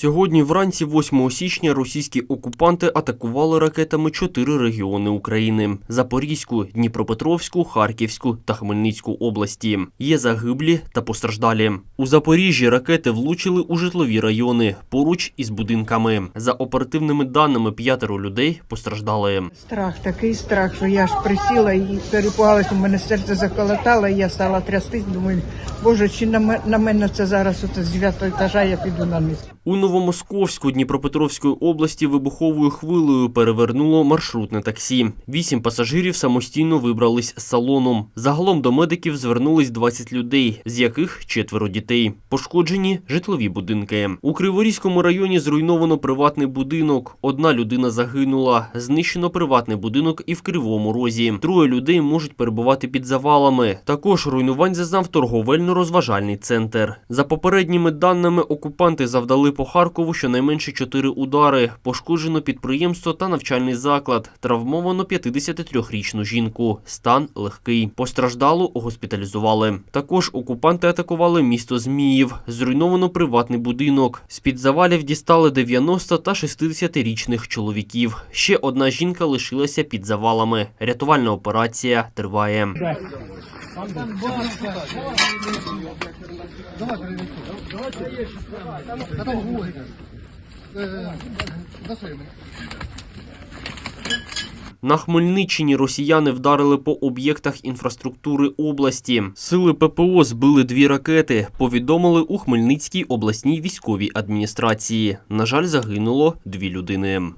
Сьогодні вранці 8 січня російські окупанти атакували ракетами чотири регіони України: Запорізьку, Дніпропетровську, Харківську та Хмельницьку області. Є загиблі та постраждалі. У Запоріжжі ракети влучили у житлові райони поруч із будинками. За оперативними даними, п'ятеро людей постраждали. Страх, такий страх, що я ж присіла і перепугалась, у мене серце заколотало, і я стала трястись, думаю, боже, чи на, на мене це зараз оце з 9 етажа я піду на низ. Новомосковську Дніпропетровської області вибуховою хвилею перевернуло маршрутне таксі. Вісім пасажирів самостійно вибрались з салону. Загалом до медиків звернулись 20 людей, з яких четверо дітей. Пошкоджені житлові будинки. У Криворізькому районі зруйновано приватний будинок. Одна людина загинула. Знищено приватний будинок і в Кривому Розі. Троє людей можуть перебувати під завалами. Також руйнувань зазнав торговельно-розважальний центр. За попередніми даними, окупанти завдали по Харкову щонайменше чотири удари. Пошкоджено підприємство та навчальний заклад. Травмовано 53-річну жінку. Стан легкий. Постраждалу госпіталізували. Також окупанти атакували місто Зміїв. Зруйновано приватний будинок. З-під завалів дістали 90 та 60-річних чоловіків. Ще одна жінка лишилася під завалами. Рятувальна операція триває. На Хмельниччині росіяни вдарили по об'єктах інфраструктури області. Сили ППО збили дві ракети. Повідомили у Хмельницькій обласній військовій адміністрації. На жаль, загинуло дві людини.